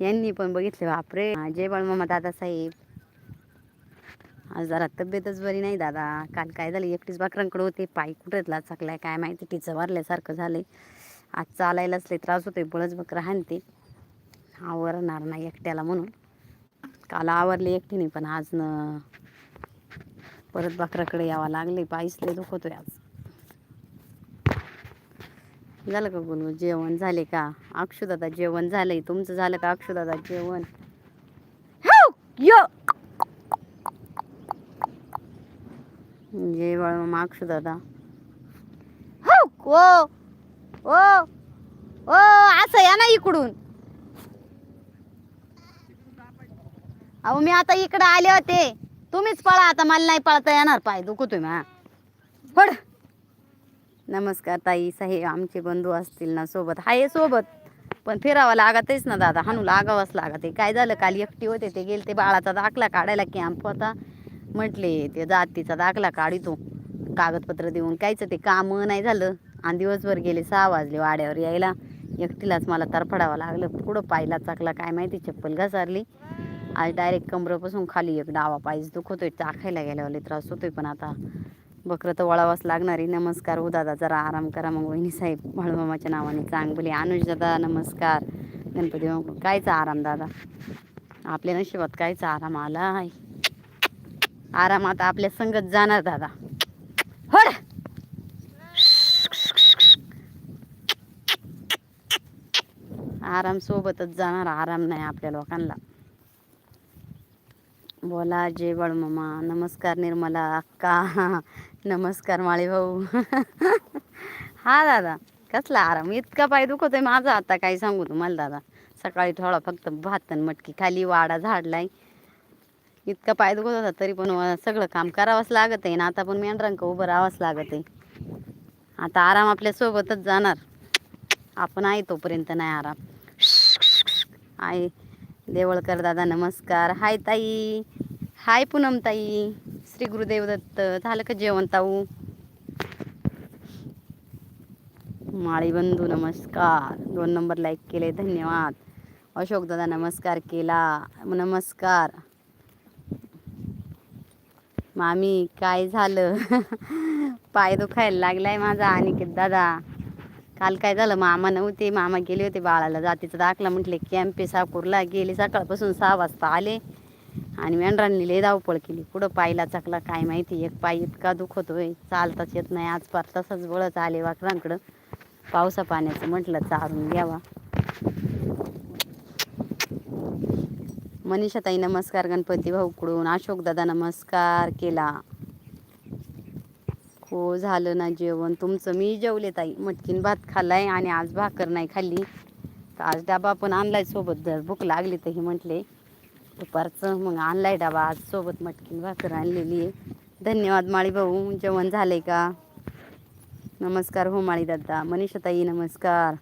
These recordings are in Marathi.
यांनी पण बघितले बापरे. जय बाळमामा दादासाहेब. आज जरा तब्येतच बरी नाही दादा. काल काय झालं एकटीच बाकरांकडे होते पाय कुठेतला चाकलाय काय माहिती तिचं वारल्यासारखं झालंय. आज चालायलाच लय त्रास होतोय बळच बकरं हाणते. आवरणार नाही एकट्याला म्हणून. काल आवरले एकटीने पण आज न परत बकराकडे यावं लागले पायच लय दुखतोय आज. झालं का बोलू? जेवण झाले का? अक्षुदादा जेवण झालंय. तुमचं झालं का अक्षुदादा जेवण? हाव, यो! अक्षुदादा. हो ओ! ओ! ओ! असं या ना इकडून. अहो मी आता इकडे आले होते. तुम्हीच पळा आता. मला नाही पळता येणार पाय. दुखू तुम्ही हा. पड. नमस्कार ताई साहेब आमचे बंधू असतील ना सोबत. हाय सोबत. पण फिरावं लागतच ना दादा हानू लागावंच लागत आहे काय झालं काल एकटी होते ते गेले ते बाळाचा दाखला काढायला कॅम्प होता. म्हटले ते जातीचा दाखला काढितो कागदपत्र देऊन. कायचं ते काम नाही झालं. आणि दिवसभर गेले सहा वाजले वाड्यावर यायला. एकटीलाच मला तरफडावं लागलं. पुढं पायला चाकला काय माहिती चप्पल घसारली. आज डायरेक्ट कमरेपासून खाली एक डावा पायच दुखतोय चाखायला गेल्यावर त्रास होतोय पण आता. बकरं तर वळावंच लागणार. आहे नमस्कार हो दादा जरा आराम करा मग वहिनी साहेब बाळूमामाच्या नावाने चांगले अनुज दादा नमस्कार. गणपती कायचा आराम दादा? आपल्या नशिबात कायचा आराम आला आराम आता आपल्या संगत जाणार दादा. होड आराम सोबतच जाणार आराम नाही आपल्या लोकांना. बोला जय बाळमामा. नमस्कार निर्मला अक्का. नमस्कार माळी भाऊ. हा दादा कसला आराम? इतका पाय दुखतोय माझा. आता काही सांगू तुम्हाला दादा? सकाळी थोडा फक्त भात आणि मटकी खाली वाडा झाडलाय. इतका पाय दुखत होता तरी पण सगळं काम करावंच लागत आहे ना आता पण मेंढरांक उभं राहावंच लागत आहे आता आराम आपल्या सोबतच जाणार. आपण आहे तोपर्यंत नाही आराम. आहे देवळकर दादा नमस्कार. हाय ताई. हाय पूनम ताई. श्री गुरुदेव दत्त झालं का जेवण ताऊ? माळी बंधू नमस्कार. दोन नंबर लाईक केले धन्यवाद. अशोक दादा नमस्कार केला. नमस्कार. मामी काय झालं? पाय दुखायला लागलाय माझा अनिकेत दादा. काल काय झालं? मामा नव्हते. मामा गेले होते बाळाला जातीचा दाखला म्हटले कॅम्पे साकूरला. गेले सकाळपासून सहा वाजता आले. आणि मेंढरांनी लय धावपळ केली. पुढं पायला चकला काय माहिती? एक पाय इतका दुखतोय चालताच येत नाही. आज पार तसंच बळच आले वाकरांकडं. पावसा पाण्याचं म्हटलं चारून घ्यावा. मनीषाताई नमस्कार. गणपती भाऊकडून अशोक दादा नमस्कार केला. हो झालं ना जेवण. तुमचं मी जेवले ताई. मटकीन भात खाल्लाय आणि आज भाकर नाही खाल्ली. तर आज डबा पण आणलाय सोबत. जर भूक लागली तर ही म्हटले. दुपारचं. मग आणलाय डबा. आज सोबत मटकीन भाकर आणलेली आहे. धन्यवाद माळी भाऊ. जेवण झालंय का? नमस्कार हो माळी दादा. मनीषताई नमस्कार.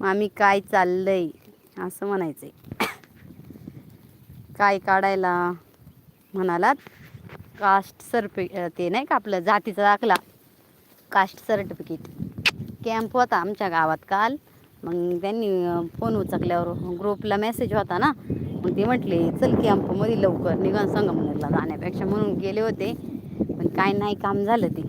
मामी काय चाललंय? असं म्हणायचंय. काय काढायला म्हणालात? कास्ट सर्फि ते नाही का आपलं जातीचा दाखला? Caste certificate. कॅम्प होता आमच्या गावात काल. मग त्यांनी फोन उचकल्यावर ग्रुपला मेसेज होता ना. मग ते म्हटले चल की मध्ये लवकर निघन संगमनेरला जाण्यापेक्षा. म्हणून गेले होते. पण काय नाही काम झालं ते.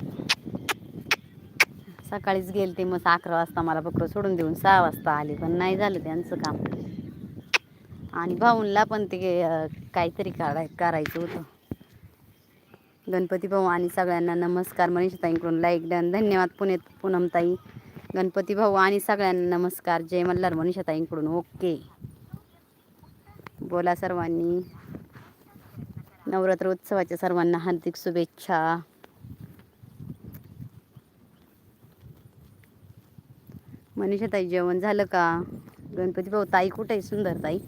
सकाळीच गेले ते मग अकरा वाजता मला बकरं सोडून देऊन सहा वाजता आले पण नाही झालं त्यांचं काम. आणि भाऊंला पण ते काहीतरी काढाय करायचं होतं. गणपती भाऊ आणि सगळ्यांना नमस्कार. मनीषताईंकडून लाईक डन धन्यवाद पुणे पूनमताई. गणपती भाऊ आणि सगळ्यांना नमस्कार. जय मल्हार मनीषाताईंकडून. ओके. बोला सर्वांनी. नवरात्र उत्सवाच्या सर्वांना हार्दिक शुभेच्छा. मनीषा ताई जेवण झालं का? गणपती भाऊ ताई कुठे आहे? सुंदर ताई.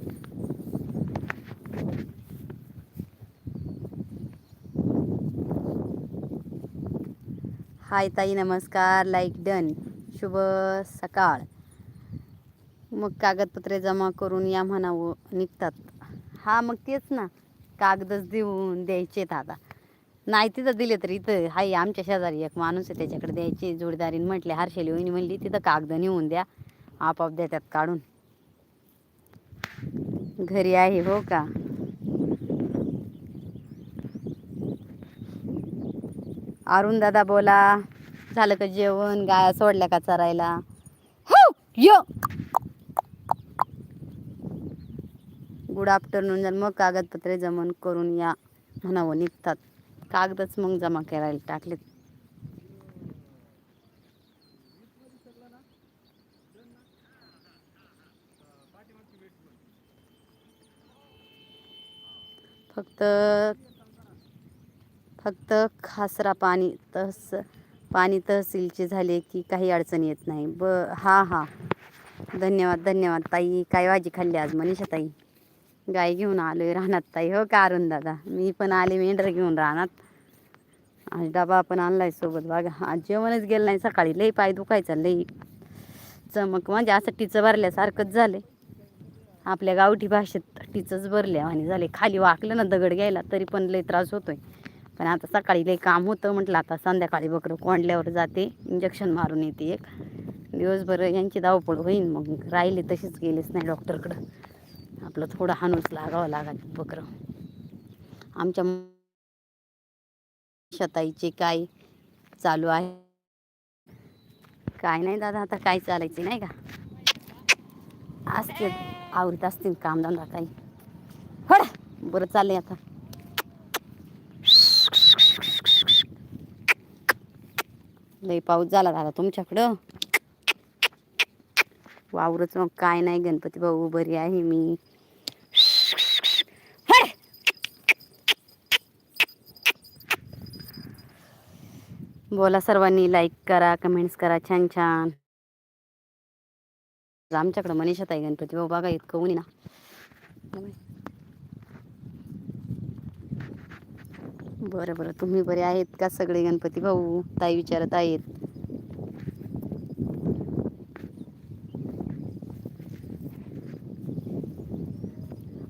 हाय ताई नमस्कार. Like done. शुभ सकाळ. मग कागदपत्रे जमा करून या म्हणावं निघतात. हा मग तेच ना. कागदच देऊन द्यायचे आता. नाही तिथं दिले तर इथं हाय आमच्या शेजारी एक माणूस आहे त्याच्याकडे द्यायचे जोडीदारीने म्हटले हर्षेली वहिनी म्हणली तिथं कागद नेऊन द्या आपाप देतात काढून. घरी आहे हो का? अरुण दादा बोला झालं का जेवण? गाया सोडल्या का चरायला? हो यो! गुड आफ्टरनून मग कागदपत्रे जमा करून या म्हणावं निघतात. कागदच मग जमा करायला टाकलेत. फक्त फक्त खासरा पाणी तहस पाणी तहसीलचे झाले की काही अडचण येत नाही. ब हा हा. धन्यवाद धन्यवाद ताई. काय भाजी खाल्ली आज? मनीषा ताई. गाय घेऊन आलोय रानात ताई हो का अरुण दादा. मी पण आले मेंढर घेऊन रानात. आज डबा पण आणलाय सोबत बघा. आज जेवणच गेलं नाही सकाळी. लई पाय दुखायचा लई. चमक म्हणजे असं टिचं भरल्यासारखंच झाले आपल्या गावठी भाषेत टिचंच भरल्या आणि झाले. खाली वाकलं ना दगड घ्यायला तरी पण लई त्रास होतोय. पण आता सकाळी लई काम होतं म्हटलं आता संध्याकाळी बकरं कोंडल्यावर जाते. इंजेक्शन मारून येते एक. दिवसभर यांची धावपळ होईन मग राहिले तशीच गेलेच नाही डॉक्टरकडं. आपलं थोडं हाणूच लागावं लागत बकरं आमच्या शताईचे काय चालू आहे? काय नाही दादा आता काय चालायचे नाही का? असते आवडत असतील कामधंदा काही. हड! बरं चाललंय आता. लई पाऊस झाला दादा तुमच्याकडं? वावरच मग काय नाही गणपती भाऊ बरी आहे मी. बोला सर्वांनी लाईक करा कमेंट्स करा. छान छान. आमच्याकडं मनीषात आहे गणपती भाऊ बघा इतकं ऊन ना. बरं बरं. तुम्ही बरे आहेत का सगळे गणपती भाऊ? ताई विचारत आहेत.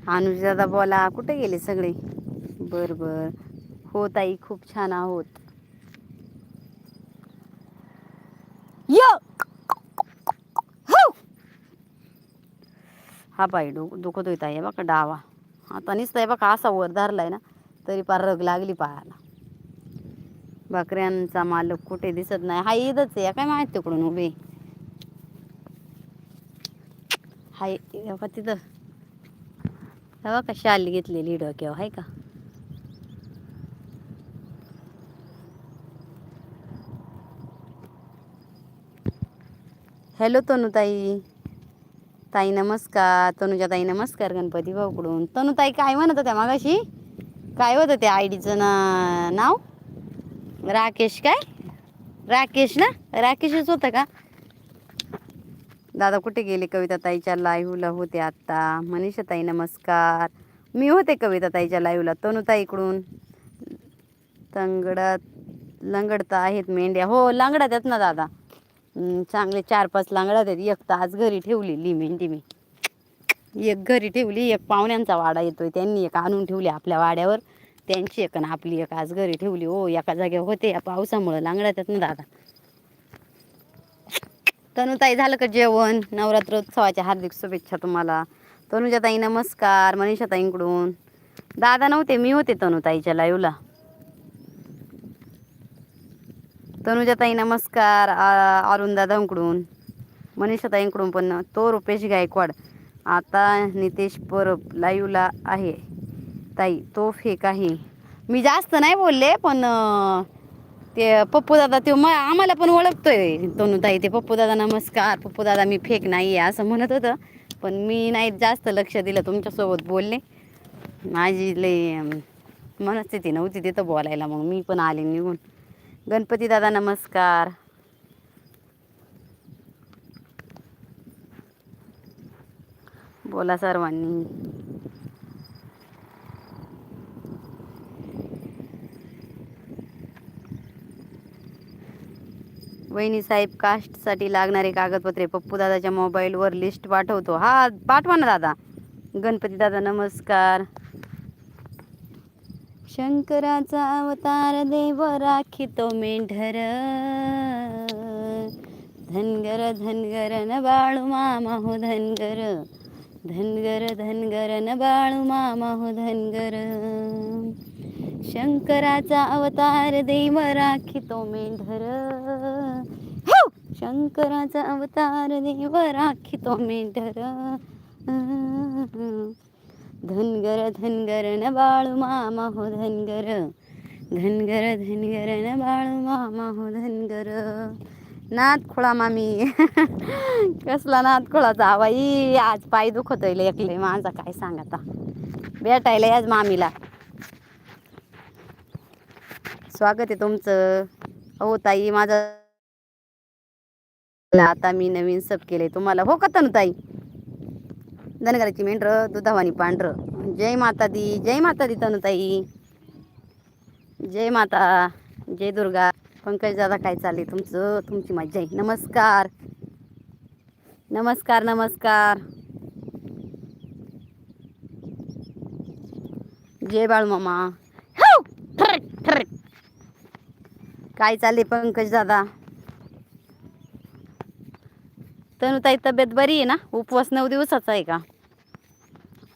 अनुज दादा बोला कुठे गेले सगळे? बर बर. हो ताई खूप छान आहोत यो हो हा बाई डो दुखतोय ताई बघा डावा. आता नुसतं बघा असा वर धरलाय ना तरी पार रग लागली पायाला बकऱ्यांचा मालक कुठे दिसत नाही. हा ईदच आहे काय माहीत तिकडून उभे हाय का तिथं. हवा का शाली घेतलेली डोक्यावर आहे का? हॅलो तनुताई. ताई नमस्कार तनुजा ताई नमस्कार गणपती भाऊकडून. तनुताई काय म्हणत होत्या मागाशी? काय होतं त्या आय डीचं ना नाव? राकेश काय? राकेश ना? राकेशच होतं का? दादा कुठे गेले कविता ताईच्या लाईव्हला होते आत्ता मनीषा ताई नमस्कार. मी होते कविता ताईच्या लाईव्हला तनुताईकडून. तंगडत लंगडता आहेत मेंढ्या. हो लंगडत आहेत ना दादा. चांगले चार पाच लांगडा आहेत एक तर आज घरी ठेवलेली मेंढी मी एक घरी ठेवली एक पाहुण्यांचा वाडा येतोय. त्यांनी एक आणून ठेवली आपल्या वाड्यावर. त्यांची एक आणि आपली एक आज घरी ठेवली. हो एका जागेवर होते. या पावसामुळं लांगडात आहेत ना दादा. तनुताई झालं का जेवण? नवरात्रोत्सवाच्या हार्दिक शुभेच्छा तुम्हाला. तनुजाताई नमस्कार. मनीषाताईंकडून. दादा नव्हते मी होते तनुताईच्या लाईव्हला तनुजाताई नमस्कार. आ- अरुण मनीषाताईंकडून पण तो रुपेश गायकवाड. आता नितेश परब लाईवला आहे. ताई तो फेक आहे मी जास्त नाही बोलले पण ते पप्पू दादा ते म आम्हाला पण ओळखतोय तनुताई ते. पप्पू दादा नमस्कार. पप्पू दादा मी फेक नाही आहे असं म्हणत होतं पण मी नाही जास्त लक्ष दिलं तुमच्यासोबत बोलले माझी लई मनस्थिती नव्हती तिथं बोलायला मग मी पण आले निघून. गणपती दादा नमस्कार. बोला सर्वांनी. वहिनी साहेब कास्टसाठी लागणारे कागदपत्रे पप्पू दादाच्या मोबाईलवर लिस्ट पाठवतो. हा पाठवा ना दादा. गणपती दादा नमस्कार. शंकराचा अवतार देव राखितो मेंढर. धनगर धनगर न बाळू मामा हो धनगर. धनगर धनगर न बाळू मामा हो धनगर. शंकराचा अवतार देव राखी तो मेंढर. हो! शंकराचा अवतार देव राखी तो मेंढर. धनगर धनगर न बाळू मामा हो धनगर. धनगर धनगर न बाळू मामा हो धनगर. नाथ खोळा मामी. कसला नाथ खोळाचा बाई? आज पाय दुखतोय एकले. माझा काय सांग आता? भेटायला आज मामीला. स्वागत आहे तुमचं. हो ताई माझा आता मी नवीन सब केले तुम्हाला हो का तनु ताई धनगराची मेंढर दुधावानी पांढर. जय माता दी जय माता दी तनुताई. जय माता जय दुर्गा. पंकज दादा काय चालले तुमचं? तुमची मज्जा आहे. नमस्कार. नमस्कार नमस्कार. जय बाळ मामा. काय चालले पंकज दादा? तनुताई तब्येत बरी आहे ना? उपवास नऊ दिवसाचा आहे का?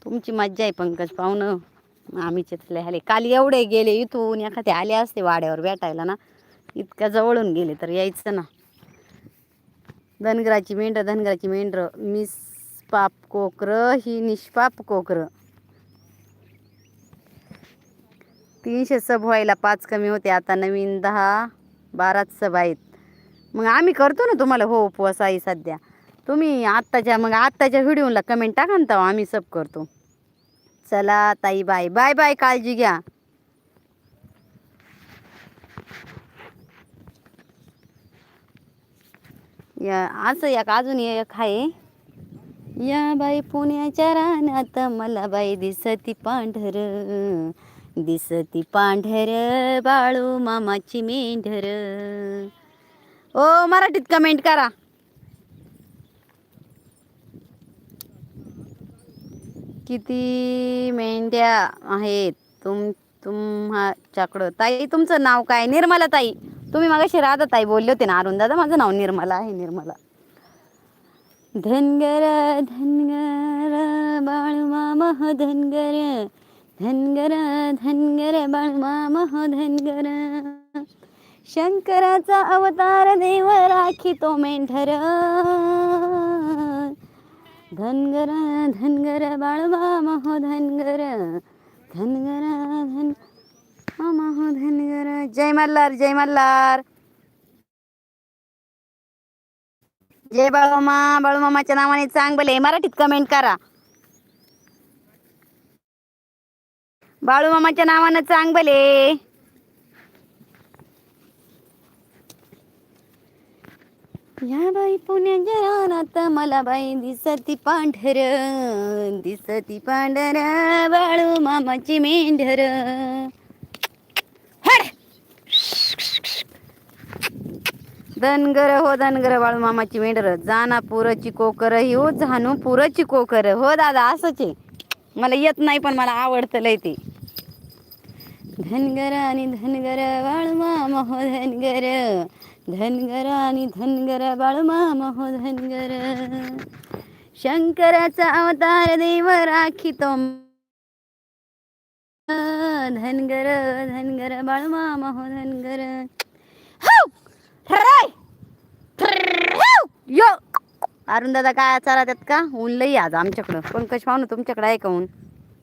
तुमची मज्जा आहे पंकज पाहुणं. आम्ही चितले आले. काल एवढे गेले इथून एखादे आले असते वाड्यावर भेटायला ना. इतक्या जवळून गेले तर यायचं ना. धनगराची मेंढरं धनगराची मेंढरं. निष्पाप कोकरं ही निष्पाप कोकरं. तीनशे सब व्हायला पाच कमी होते आता नवीन दहा बाराच सब आहेत. मग आम्ही करतो ना तुम्हाला हो उपवास आहे सध्या. तुम्ही आत्ताच्या मग आत्ताच्या व्हिडिओला कमेंट टाका ना आम्ही सब करतो. चला ताई बाय बाय बाय काळजी घ्या. या असं एक अजून एक आहे. या बाई पुण्याच्या रानात मला बाई दिसती पांढर. दिसती पांढर बाळू मामाची मेंढर. ओ मराठीत कमेंट करा. किती मेंढ्या आहेत तुम तुमच्याकडं? ताई तुमचं नाव काय? निर्मला ताई. तुम्ही मागाशी राधा ताई बोलले होते ना अरुण दादा? माझं नाव निर्मला आहे निर्मला. धनगर धनगर बाळमा मामा धनगर धनगर धनगर बाळमा मामा धनगर शंकराचा अवतार देव राखी तो मेंढर. धनगर धनगर बाळवा महो धनगर धनगर धन महो धनगर जय मल्हार जय मल्हार. जय बाळूमा बाळूमामाच्या नावाने चांगले मराठीत कमेंट करा. बाळूमामाच्या नावानं चांगले या बाई पुण्याच्या रानात मला बाई दिसती पांढर दिसती पांढर बाळू मामाची मेंढर. धनगर हो धनगर बाळू मामाची मेंढर. जाना पुरची कोकर ही हो जाणू पुरची कोकर. हो दादा असंच आहे. मला येत नाही पण मला आवडतं लय ते. धनगर आणि धनगर बाळू मामा हो धनगर. धनगर आणि धनगर बाळमा महो धनगर. शंकराचा अवतार देव राखीतो धनगर धनगर बाळमा मामा हो धनगर यो! अरुण दादा काय चालत आहेत का? ऊन लई आज आमच्याकडं. पंकज पाहून तुमच्याकडे आहे का ऊन?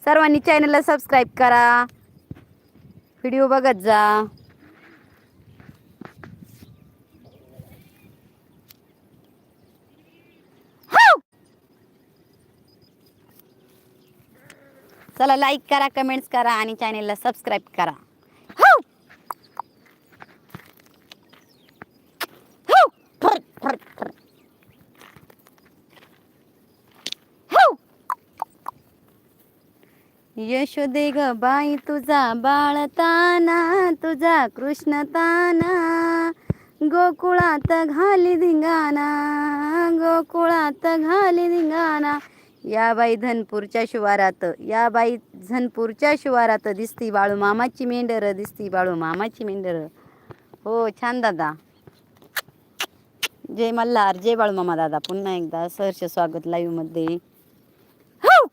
सर्वांनी चॅनलला सबस्क्राईब करा. व्हिडिओ बघत जा हाव! चला लाईक करा कमेंट्स करा आणि चॅनेलला सबस्क्राईब करा. हो! हो! हो! यशोदे ग बाई तुझा बाळताना तुझा कृष्णताना गोकुळात घाली धिंगाणा गोकुळात घाली धिंगाणा. या बाई धनपूरच्या शिवारात या बाई धनपूरच्या शिवारात दिसती बाळू मामाची मेंढर दिसती बाळू मामाची मेंढर. हो छान दादा. जय मल्हार जय बाळू मामा दादा. पुन्हा एकदा सहर्ष स्वागत लाईव्हमध्ये. हो!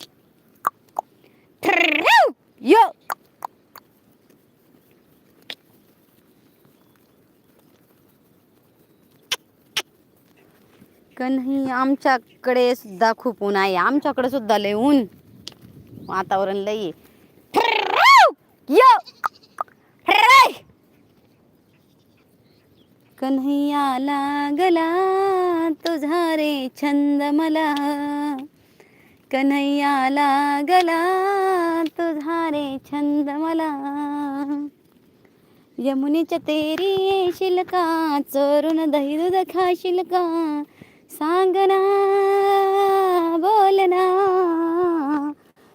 का नाही आमच्याकडे सुद्धा खूप ऊन आहे. आमच्याकडे सुद्धा लय ऊन. वातावरण लय कन्हैया लागला तुझा रे छंद मला. कन्हैया लागला तुझा रे छंद मला. यमुनेच्या तेरी येशील का? चोरून दही दूध खाशील का? सांगना बोलना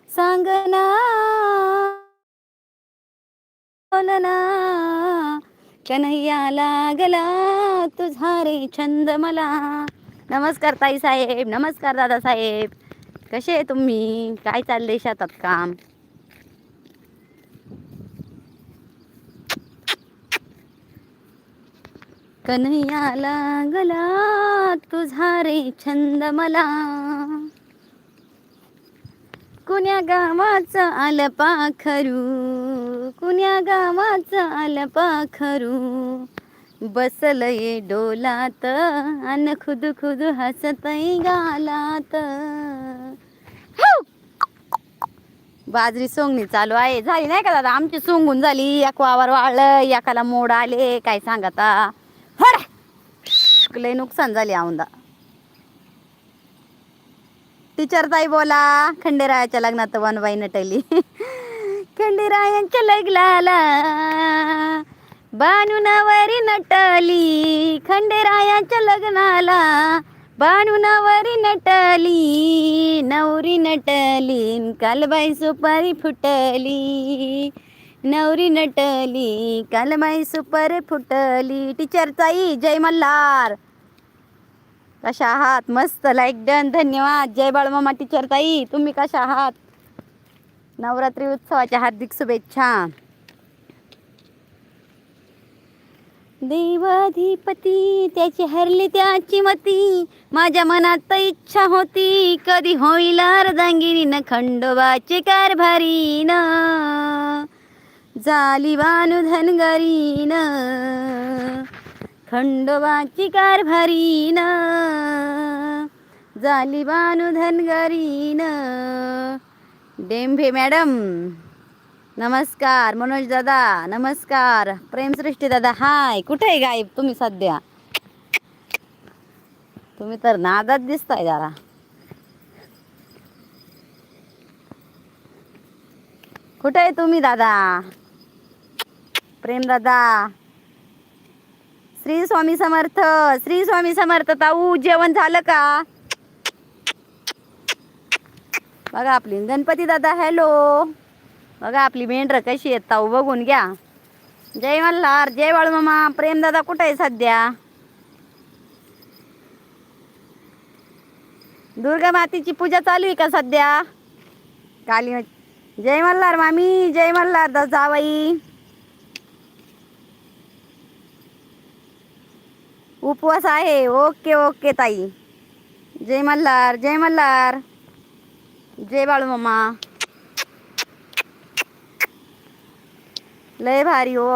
सांगना बोलना कन्हैया लागला तुझा रे छंद मला. नमस्कार ताई साहेब नमस्कार दादा साहेब. कसे आहे तुम्ही? काय चाललंय शेतात काम? कन्हैया लागला तुझा रे छंद मला. कुण्या गावाचं आलं पाखरू? कुण्या गावाचं आलं पाखरू? बसलय डोलात अन खुद खुद हसतय गालात. बाजरी सोंगणी चालू आहे. झाली नाही का दादा? आमची सोंगून झाली. एक वावर वाळलं एकाला मोड आले. काय सांगता? लय नुकसान झाले औंदा. टीचर ताई बोला खंडेरायाच्या लग्नात वनबाई नटली. खंडेरायांच्या लग्नाला बानुनावरी नटली. खंडेरायाच्या लग्नाला बानुनावरी नटली. नवरी नटली कालबाई सुपारी फुटली. नवरी नटली कालबाई सुपर फुटली. टीचर ताई जय मल्हार. कशा आहात? मस्त लाईक डन धन्यवाद. जय बाळमामा टीचर ताई. तुम्ही कशा आहात? नवरात्री उत्सवाच्या हार्दिक शुभेच्छा. देवाधिपती त्याची हरली त्याची मती. माझ्या मनात इच्छा होती कधी होईल अर्धांगिनी न खंडोबाचे कारभारी ना. जाली बानु धनगरीन खंडोबाची कारभारीन जाली बानु धनगरीन। डेंभे मॅडम नमस्कार. मनोज दादा नमस्कार. प्रेमसृष्टी दादा हाय. कुठे आहे गायब तुम्ही सध्या? तुम्ही तर नादात दिसताय जरा. कुठे आहे तुम्ही दादा? प्रेमदादा. श्री स्वामी समर्थ श्री स्वामी समर्थ ताऊ जेवण झालं का? बघा आपली गणपती दादा हॅलो. बघा आपली मेंढरं कशी आहेत ताऊ बघून घ्या. जय मल्हार जय बाळूमामा मामा प्रेमदादा कुठे आहे सध्या? दुर्गा मातेची पूजा चालू आहे का सध्या? काली जय मल्हार मामी जय मल्हार दा जावाई. उपवास आहे. ओके ओके ताई. जय मल्हार जय मल्हार. जय बाळू मामा. लय भारी ओ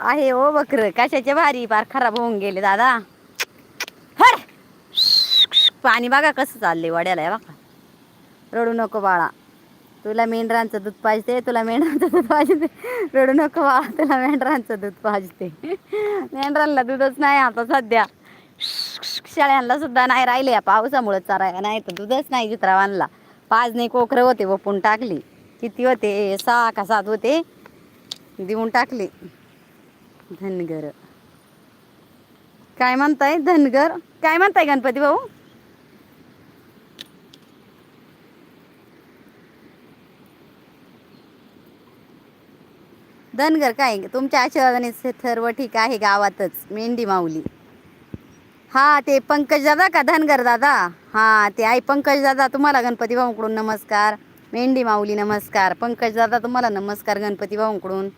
आहे हो ओ बकर कशाचे भारी? फार खराब होऊन गेले दादा. हर! पाणी बघा कसं चाललंय वड्याला आहे बघा. रडू नको बाळा. तुला मेंढरांचं दूध पाहिजे तुला मेंढरांचं दूध पाहिजे. रडू नको बाळा तुला मेंढरांचं दूध पाहिजे. मेंढरांना दूधच नाही आता सध्या. शेळ्यांना सुद्धा नाही राहिले या पावसामुळे चराया नाही तर दूधच नाही चित्रावांना पाच नाही कोकरं होते वपून टाकली. किती होते? सहा का सात होते. देऊन टाकले. धनगर. काय म्हणताय? धनगर? काय म्हणताय गणपती भाऊ? धनगर काय? तुमच्या आशीर्वादाने सर्व ठीक आहे गावातच. मेंढी माऊली. हा ते पंकज दादा का धनगर दादा हा ते आई पंकज दादा तुम्हाला गणपती भाऊंकडून नमस्कार. मेंढी माऊली नमस्कार. पंकज दादा तुम्हाला नमस्कार गणपती भाऊंकडून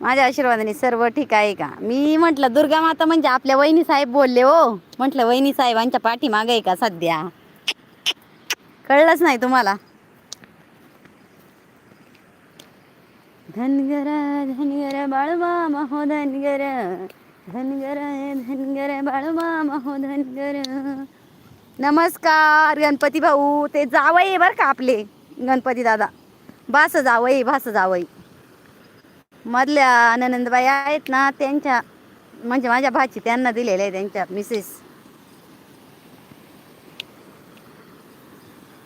माझ्या आशीर्वादाने सर्व ठीक आहे का? मी म्हटलं दुर्गा माता म्हणजे आपल्या वहिनी साहेब बोलले हो. म्हटलं वहिनी साहेबांच्या पाठीमागे आहे का सध्या? कळलंच नाही तुम्हाला? धनगर धनगर बाळवा महो धनगर. धनगर धनगर बाळूमामा महो धनगर. नमस्कार गणपती भाऊ. ते जावई बरं का आपले गणपती दादा. भास जावई भास जावई. मधल्या आनंदबाई आहेत ना त्यांच्या म्हणजे माझ्या भाची त्यांना दिलेल्या आहे त्यांच्या मिसेस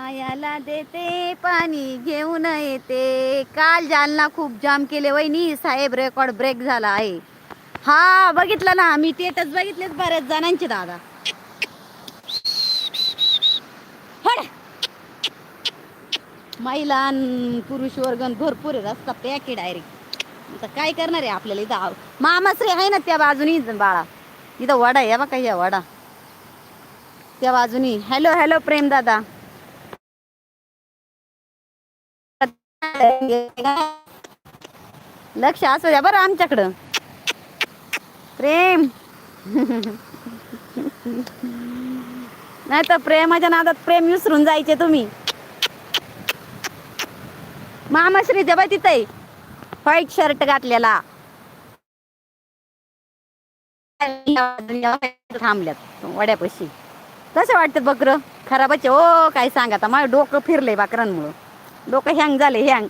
पायाला देते पाणी घेऊन येते. काल जालना खूप जाम केले वहिनी साहेब रेकॉर्ड ब्रेक झाला आहे. हा बघितलं ना मी तेच बघितलेच बऱ्याच जणांचे दादा. महिला पुरुष वर्ग भरपूर आहे रस्ता पॅक आहे डायरेक्ट आता काय करणार आहे आपल्याला इथं? मामाश्री आहे ना त्या बाजूनी इथं बाळा. इथं वडा या बघा या वडा. त्या बाजूनी. हॅलो हॅलो प्रेम दादा. लक्ष असू द्या बरं आमच्याकडं. प्रेम. नाही तर प्रेमाच्या नादात प्रेम विसरून जायचे तुम्ही. मामाश्री द्या तिथं आहे. व्हाईट शर्ट घातलेला. थांबल्यात वड्यापाशी. कसे वाटतात बकर? खराबच ओ हो, काय सांगा आता. माझं डोकं फिरलंय बाकरांमुळं. डोकं हँग झाले हँग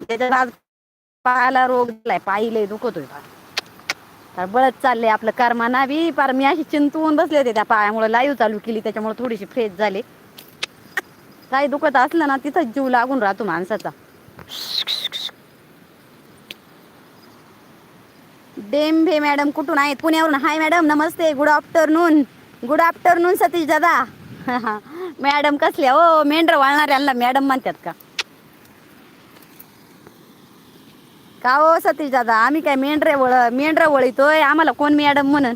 त्याच्यात आज पायाला रोग झालाय पायीले दुखतोय तर बळत चालले आपलं कर्मा बी पार मी अशी चिंतवून बसले होते त्या पायामुळे. लाईव्ह चालू केली त्याच्यामुळे थोडीशी फ्रेश झाले. काही दुखत असलं ना तिथंच जीव लागून राहतो माणसाचा. डेंबे मॅडम कुठून आहेत? पुण्यावरून. हाय मॅडम नमस्ते. Good afternoon. Good afternoon Satish दादा. मॅडम कसल्या हो मेंढर वाळणाऱ्यांना मॅडम म्हणतात का? का हो सतीश दादा? आम्ही काय मेंढरे वळ मेंढर वळीतोय? आम्हाला कोण मॅडम म्हणून?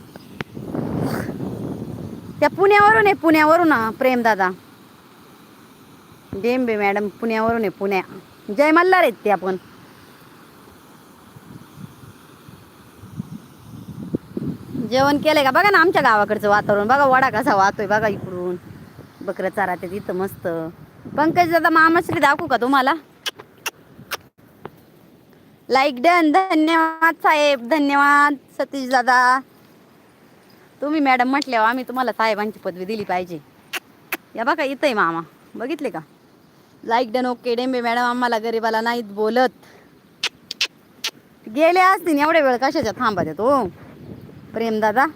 त्या पुण्यावरून आहे पुण्यावरून प्रेम दादा. डेंबे मॅडम पुण्यावरून आहे पुण्या. जय मल्हार आहेत ते आपण. जेवण केलंय का? बघा ना आमच्या गावाकडचं वातावरण. बघा वडा कसा वाहतोय बघा इकडून. बकऱ्या चारा ते तिथं मस्त. पंकज दादा मामाश्री दाखवू का तुम्हाला? लाईक डन धन्यवाद साहेब धन्यवाद. सतीश दादा. तुम्ही मॅडम म्हटल्यावर आम्ही तुम्हाला साहेबांची पदवी दिली पाहिजे. या बघा इथं आहे मामा. बघितले का? लाईक डन ओके डेंबे मॅडम आम्हाला गरीबाला नाहीत बोलत. गेले असतील एवढ्या वेळ कशाच्या थांबत येतो? प्रेम दादा.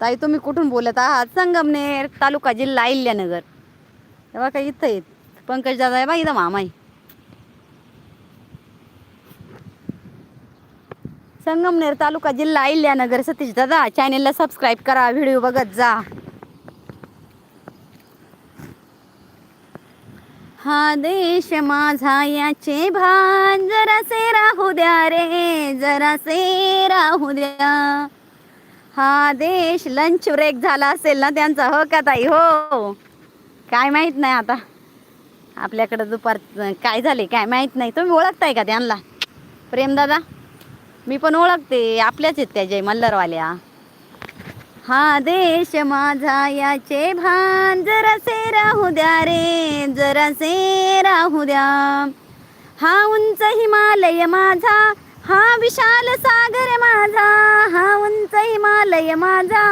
ताई तुम्ही कुठून बोलत आहात? संगमनेर तालुका जिल्हा अहिल्यानगर. तेव्हा काही इथं आहेत. पंकज दादा आहे बा इथं मामा आहे. संगमनेर तालुका जिल्हा अहिल्यानगर सतीश दादा चॅनेलला सबस्क्राईब करा व्हिडिओ बघत जा. हा देश माझा याचे भान जरासे राहू द्या रे जरासे राहू द्या. हा देश लंच ब्रेक झाला असेल ना त्यांचा. हो का ताई? हो. काय माहीत नाही आता. आपल्याकडं दुपार काय झाले काय माहीत नाही. तुम्ही ओळखताय का त्यांना? प्रेमदादा मी पण ओळखते. आपल्याच आहेत त्या जय मल्हारवाल्या. हा देश माझा याचे भान जरासे राहू द्या रे. जरासे राहू द्या. हा उंच हिमालय माझा हा विशाल सागर माझा हा उंच हिमालय माझा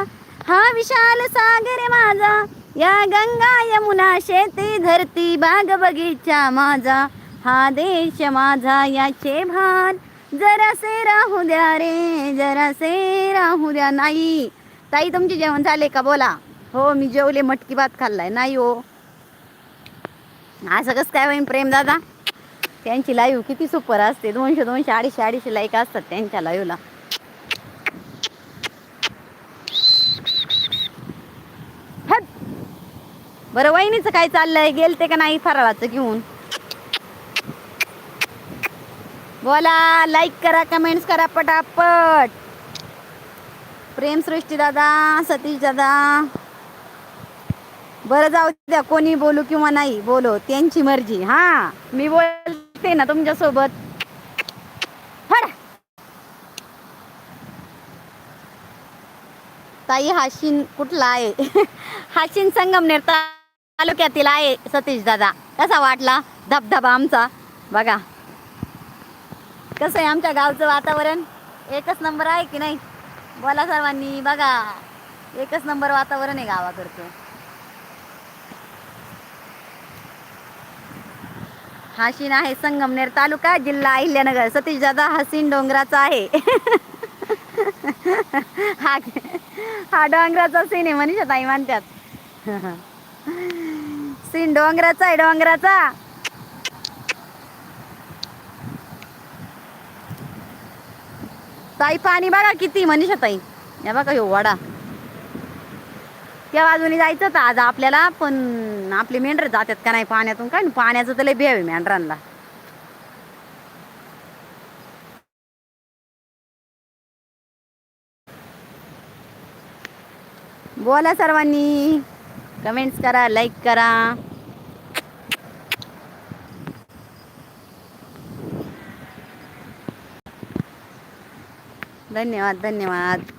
हा विशाल सागर माझा या गंगा यमुना शेती धरती बाग बगीचा माझा हा देश माझा याचे भान जरासे राहू द्या रे जरासे राहू द्या नाही. ताई तुमचे जेवण झाले का? बोला. हो मी जेवले मटकी भात खाल्लाय. नाही हो. असं कसं काय होईन प्रेम दादा? त्यांची लाईव्ह किती सुपर असते. दोनशे दोनशे अडीचशे अडीचशे लाईक असतात त्यांच्या लाईव्हला बरं वहिनीचं काय चाललंय? गेलते का नाही फराळाचं घेऊन? बोला लाईक करा कमेंट्स करा पटापट. प्रेम सृष्टी दादा सतीश दादा. बरं जाऊ द्या. कोणी बोलू किंवा नाही बोलो. त्यांची मर्जी. हा. मी बोल बोलते ना तुमच्यासोबत. ताई हाशिन कुठला आहे? हाशिन संगमनेर तालुक्यातील आहे सतीश दादा. कसा वाटला? धबधबा आमचा. बघा. कसं आहे आमच्या गावचं वातावरण? एकच नंबर आहे की नाही? बोला सर्वांनी बघा. एकच नंबर वातावरण आहे गावाकडचं. हाशिन आहे संगमनेर तालुका जिल्हा अहिल्यानगर. सतीश दादा हसीन डोंगराचा आहे. हा हा डोंगराचा सीन आहे मनीषा ताई म्हणतात. सीन डोंगराचा आहे डोंगराचा. ताई पाणी बघा किती मनीषा ताई. या बघा हो वडा. त्या बाजूने जायचं तर आज आपल्याला पण आपले मेंढर जातात का नाही पाण्यातून? काय पाण्याचं तर लय भ्यावे मेंढरांना. बोला सर्वांनी. कमेंट्स करा लाईक करा. धन्यवाद धन्यवाद.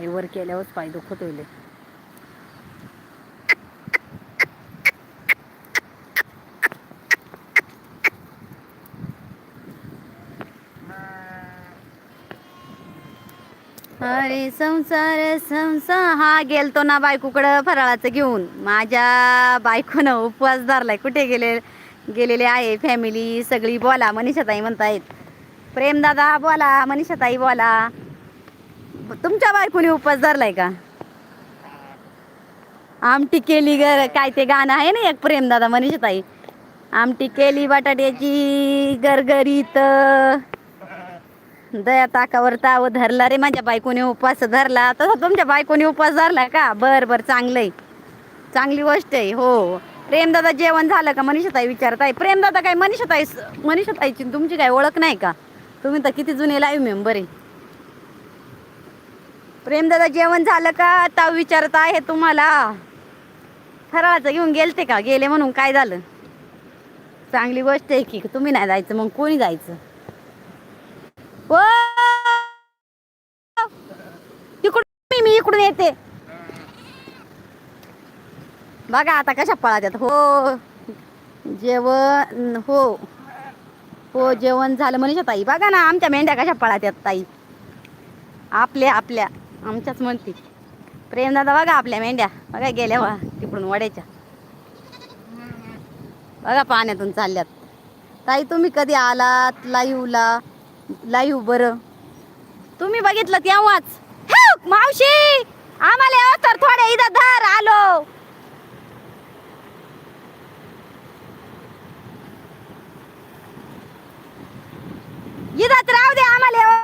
पाय वर केल्यावर पाय दुखत होईल अरे संसार संसार. हा गेलतो ना बायकोकडं फराळाचं घेऊन. माझ्या बायकोनं उपवास धरलाय. कुठे गेले गेलेले आहे फॅमिली सगळी बोला मनीषाताई म्हणतायत. प्रेमदादा बोला मनीषाताई बोला. तुमच्या बायकोने उपवास धरलाय का? आमटी केली गर काय ते गाणं आहे ना एक प्रेमदादा मनीषाताई. आमटी केली बटाट्याची गरगरीत. दया ताकावर ताव धरला रे माझ्या बायकोने उपवास धरला. तसा तुमच्या बायकोने उपवास धरला का? बर बर चांगलंय. चांगली गोष्ट आहे हो. प्रेमदादा जेवण झालं का मनीषाताई विचारताय? प्रेमदादा काय मनीषाताई मनीषाताईची तुमची काय ओळख नाही का? तुम्ही तर किती जुने लाईव्ह मेंबर आहे. प्रेमदादा जेवण झालं का? आता विचारत आहे तुम्हाला. फराळाचं घेऊन गेलते का? गेले म्हणून काय झालं? चांगली गोष्ट आहे की तुम्ही नाही जायचं मग कोणी जायचं? ओ! इकडून मी- मी इकडून येते. बघा आता कशा पळात हो जेवण हो. हो जेवण झालं. मनीषा ताई बघा ना आमच्या मेंढ्या कशा पळात ताई. आपल्या आपल्या. आमच्याच म्हणती. प्रेमदादा बघा आपल्या मेंढ्या. बघा गेल्या वा तिकडून वड्याच्या. बघा पाण्यातून चालल्यात. ताई तुम्ही कधी आलात लाईव्हला लाईव्ह बर. तुम्ही बघितलं तेव्हाच. मावशी! आम्हाला तर थोडे इथं धार आलो. इथं राहू दे आम्हाला